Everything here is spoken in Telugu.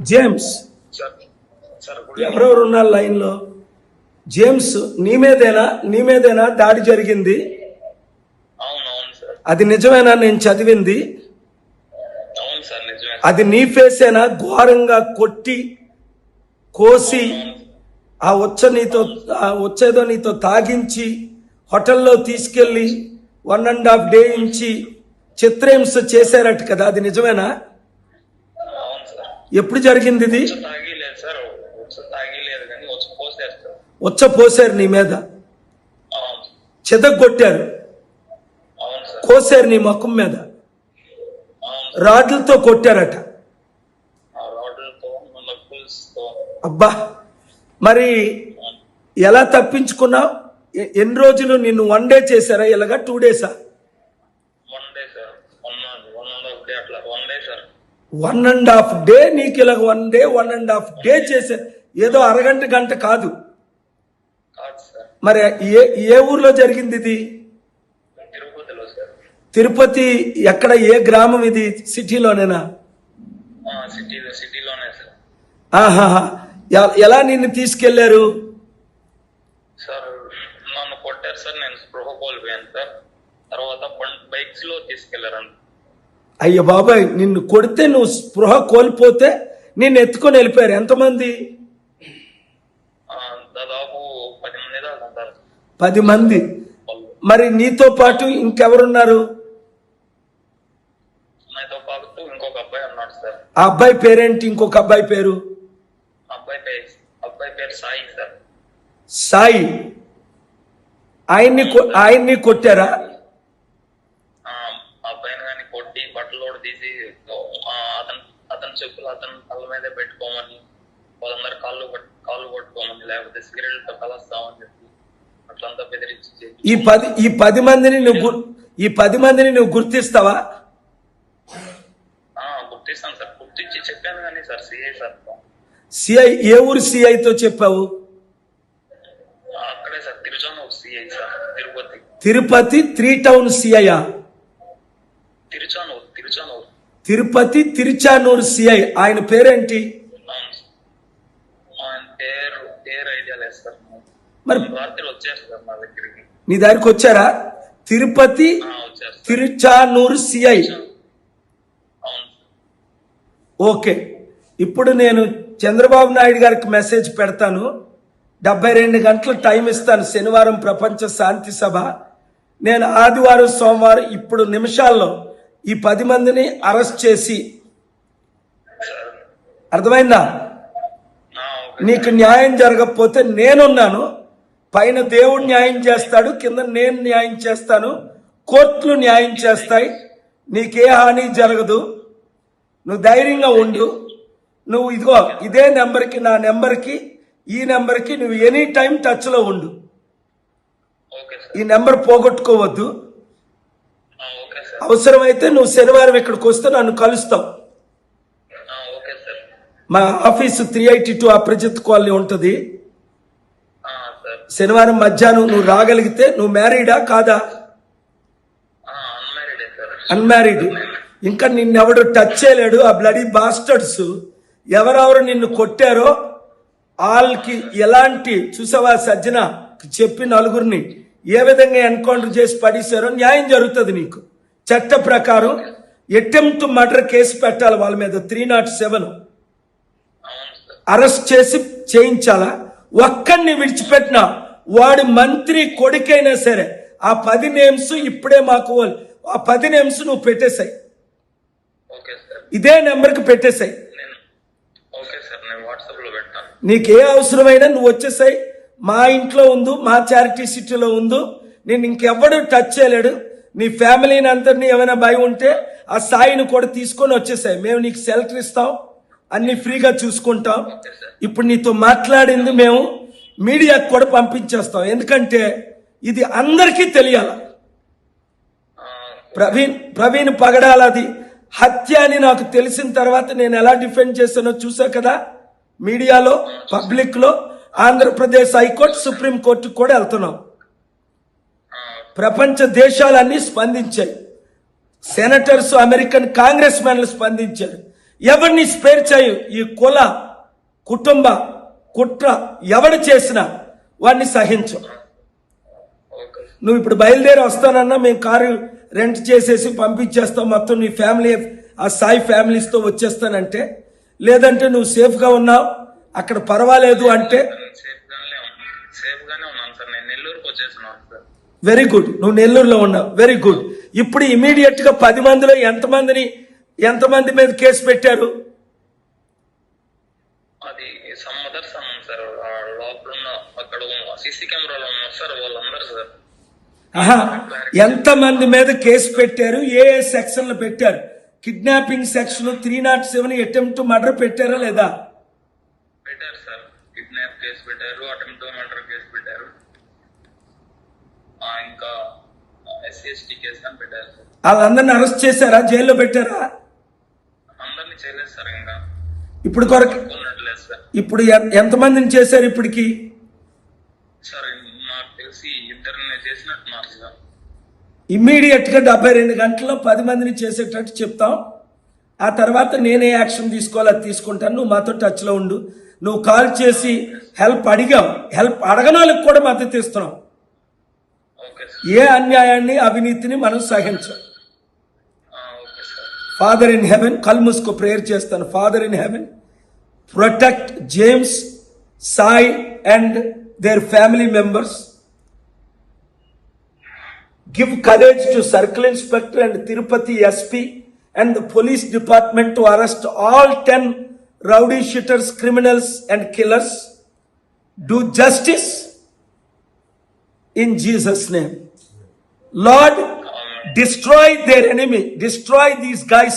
జేమ్స్ ఎవరెవరు ఉన్నారు లైన్లో? జేమ్స్ నీ మీదేనా? నీ మీదేనా? దాడి జరిగింది. అది నిజమేనా? నేను చదివింది. అది నీ ఫేసేనా? ఘోరంగా కొట్టి కోసి ఆ వచ్చ నీతో ఆ వచ్చేదో నీతో తాగించి హోటల్లో తీసుకెళ్ళి వన్ అండ్ హాఫ్ డే ఇంచి చిత్రహింస చేశారట కదా అది నిజమేనా? ఎప్పుడు జరిగింది ఇది? వచ్చి పోసారు నీ మీద? చెదగొట్టారు. కోసారు నీ ముఖం మీద? రాడ్లతో కొట్టారట. అబ్బా! మరి ఎలా తప్పించుకున్నావు? ఎన్ని రోజులు నిన్ను వన్ డే చేశారా? ఇలాగా టూ డేసా one day sir one one and half day అట్లా one day sir one and half day నీకు ఇలాగ one day one and half day చేశారు ఏదో అరగంట గంట కాదు. మరి ఏ ఏ ఊర్లో జరిగింది ఇది? తిరుపతి ఎక్కడ ఏ గ్రామం ఇది? సిటీలోనేనా? సిటీ సిటీలోనే సార్. ఆహాహా. ఎలా నిన్ను తీసుకెళ్ళారు? సార్ నన్ను కొట్టారు సార్. నేను స్పృహ కోల్పోయాను సార్. తర్వాత బైక్స్లో తీసుకెళ్ళారంట అయ్య బాబాయ్ నిన్ను కొడితే నువ్వు స్పృహ కోల్పోతే నిన్ను ఎత్తుకొని వెళ్ళిపోయారు ఎంతమంది? పది మంది మరి నీతో పాటు ఇంకెవరున్నారు? ఆ అబ్బాయి పేరేంటి? ఇంకొక అబ్బాయి పేరు? సాయి సాయి. ఆయన్ని ఆయన్ని కొట్టారా ఆ అబ్బాయిని కానీ కొట్టి బట్టలు కూడా తీసి ఆ, అతను అతని చెప్పులు అతని తల మీదే పెట్టుకోమని వాళ్ళందరూ కాళ్ళు కాళ్ళు పట్టుకోమని లేకపోతే సిగరెట్తో కలుస్తామని చెప్పి అట్లంతా బెదిరించి ఈ పది ఈ పది మందిని నువ్వు ఈ పది మందిని నువ్వు గుర్తిస్తావా? గుర్తిస్తాను సార్. గుర్తించి చెప్పాను కానీ సార్ సిఐ సార్ సిఐ ఏ ఊరు సిఐతో చెప్పావు? ఆ, అక్కడే sir Tiruchanur CI sir Tirupati. Tirupati three town సిఐయా Tiruchanur Tiruchanur Tirupati Tiruchanur CI ఆయన పేరేంటి? మరి నీ దగ్గరికి వచ్చారా? Tirupati Tiruchanur CI okay. ఇప్పుడు నేను చంద్రబాబు నాయుడు గారికి మెసేజ్ పెడతాను. డెబ్బై రెండు గంటలు టైం ఇస్తాను. శనివారం ప్రపంచ శాంతి సభ. నేను ఆదివారం సోమవారం ఇప్పుడు నిమిషాల్లో ఈ పది మందిని అరెస్ట్ చేసి. అర్థమైందా? నీకు న్యాయం జరగకపోతే నేనున్నాను. పైన దేవుడు న్యాయం చేస్తాడు కింద నేను న్యాయం చేస్తాను కోర్టులు న్యాయం చేస్తాయి. నీకే హాని జరగదు. నువ్వు ధైర్యంగా ఉండు. నువ్వు ఇదిగో ఇదే నెంబర్కి నా నెంబర్కి ఈ నెంబర్కి నువ్వు ఎనీ టైం టచ్లో ఉండు. ఈ నెంబర్ పోగొట్టుకోవద్దు. అవసరమైతే నువ్వు శనివారం ఇక్కడికి వస్తే నన్ను కలుస్తావు. మా office three eighty two Aparajit colony ఉంటుంది. శనివారం మధ్యాహ్నం నువ్వు రాగలిగితే నువ్వు మ్యారీడా కాదా? అన్మ్యారీడే ఇంకా నిన్నెవడు టచ్ చేయలేడు ఆ బ్లడీ బాస్టర్స్ ఎవరెవరు నిన్ను కొట్టారో వాళ్ళకి ఎలాంటి చూసావా సజ్జన? చెప్పి నలుగురిని ఏ విధంగా ఎన్కౌంటర్ చేసి పడేశారో న్యాయం జరుగుతుంది నీకు. చట్ట ప్రకారం అటెంప్ట్ మర్డర్ కేసు పెట్టాలి వాళ్ళ మీద త్రీ నాట్ సెవెన్. అరెస్ట్ చేసి చేయించాలా? ఒక్కడిని విడిచిపెట్టినా వాడి మంత్రి కొడుకైనా సరే ఆ పది నేమ్స్ ఇప్పుడే మాకు ఆ పది నేమ్స్ నువ్వు పెట్టేశాయి. ఇదే నెంబర్కి పెట్టేశాయి. నీకు ఏ అవసరమైనా నువ్వు వచ్చేసాయి. మా ఇంట్లో ఉందో మా చారిటీ సిటీలో ఉందో నేను ఇంకెవ్వడు టచ్ చేయలేడు. నీ ఫ్యామిలీని అందరినీ ఏమైనా భయం ఉంటే ఆ సాయిని కూడా తీసుకొని వచ్చేసాయి. మేము నీకు సెల్టర్ ఇస్తాం. అన్ని ఫ్రీగా చూసుకుంటాం. ఇప్పుడు నీతో మాట్లాడింది మేము మీడియాకు కూడా పంపించేస్తాం. ఎందుకంటే ఇది అందరికీ తెలియాలి? ప్రవీణ్ ప్రవీణ్ పగడాలది హత్య అని నాకు తెలిసిన తర్వాత నేను ఎలా డిఫెండ్ చేశానో చూసా కదా? మీడియాలో పబ్లిక్లో ఆంధ్రప్రదేశ్ హైకోర్టు సుప్రీం కోర్టుకు కూడా వెళ్తున్నాం. ప్రపంచ దేశాలన్నీ స్పందించాయి. సెనటర్స్ అమెరికన్ కాంగ్రెస్ మ్యాన్లు స్పందించారు. ఎవరిని స్పేర్ చేయు? ఈ కుల కుటుంబ కుట్ర ఎవడు చేసినా వాడిని సహించు. నువ్వు ఇప్పుడు బయలుదేరి వస్తానన్నా మేము కారు రెంట్ చేసేసి పంపించేస్తాం. మొత్తం నీ ఫ్యామిలీ ఆ సాయి ఫ్యామిలీస్తో వచ్చేస్తానంటే లేదంటే నువ్వు సేఫ్గా ఉన్నావు. అక్కడ పర్వాలేదు అంటే సేఫ్గానే ఉన్నాను సార్. నేను నెల్లూరుకు వచ్చేస్తున్నాను. వెరీ గుడ్ నువ్వు నెల్లూరులో ఉన్నావు. వెరీ గుడ్ ఇప్పుడు ఇమీడియట్గా పది మందిలో ఎంతమందిని ఎంతమంది మీద కేసు పెట్టారు? అది సమ్ అదర్ సమ్ సార్ ఆ లోపల ఉన్న అక్కడ సీసీ కెమెరాలో ఉన్నారు సార్ వాళ్ళందరూ సార్ ఆహా ఎంతమంది మీద కేసు పెట్టారు? ఏ ఏ సెక్షన్లు పెట్టారు? Kidnapping section three not seven attempt murder పెట్టారా లేదా పెట్టారు సార్ కిడ్నాప్ కేసు పెట్టారు అటెంప్ట్ మర్డర్ కేసు పెట్టారు ఆ, ఇంకా ఎస్సీ ఎస్టీ కేసు అని పెట్టారు సార్ వాళ్ళందరిని అరెస్ట్ చేశారా? జైల్లో పెట్టారా? అందరినీ చేయలేదు సార్ ఇంకా. ఇప్పుడు కొరకు సార్. ఇప్పుడు ఎన్- ఎంతమందిని చేశారు ఇప్పటికి? సార్ నాకు తెలిసి ఇద్దరిని చేసినట్టున్నారు సార్. ఇమ్మీడియట్గా డెబ్బై రెండు గంటల్లో పది మందిని చేసేటట్టు చెప్తాం. ఆ తర్వాత నేనే యాక్షన్ తీసుకోవాలో అది తీసుకుంటాను. నువ్వు మాతో టచ్లో ఉండు. నువ్వు కాల్ చేసి హెల్ప్ అడిగావు హెల్ప్ అడగని వాళ్ళకి కూడా మద్దతు ఇస్తున్నావు ఏ అన్యాయాన్ని అవినీతిని మనం సహించం. ఆ, okay sir father in heaven కళ్ళు మూసుకో ప్రేయర్ చేస్తాను father in heaven protect James Sai and their family members give courage to circle inspector and Tirupati SP and the police department to arrest all ten rowdy sheeters criminals and killers do justice in Jesus' name. Lord, destroy their enemy, destroy these guys.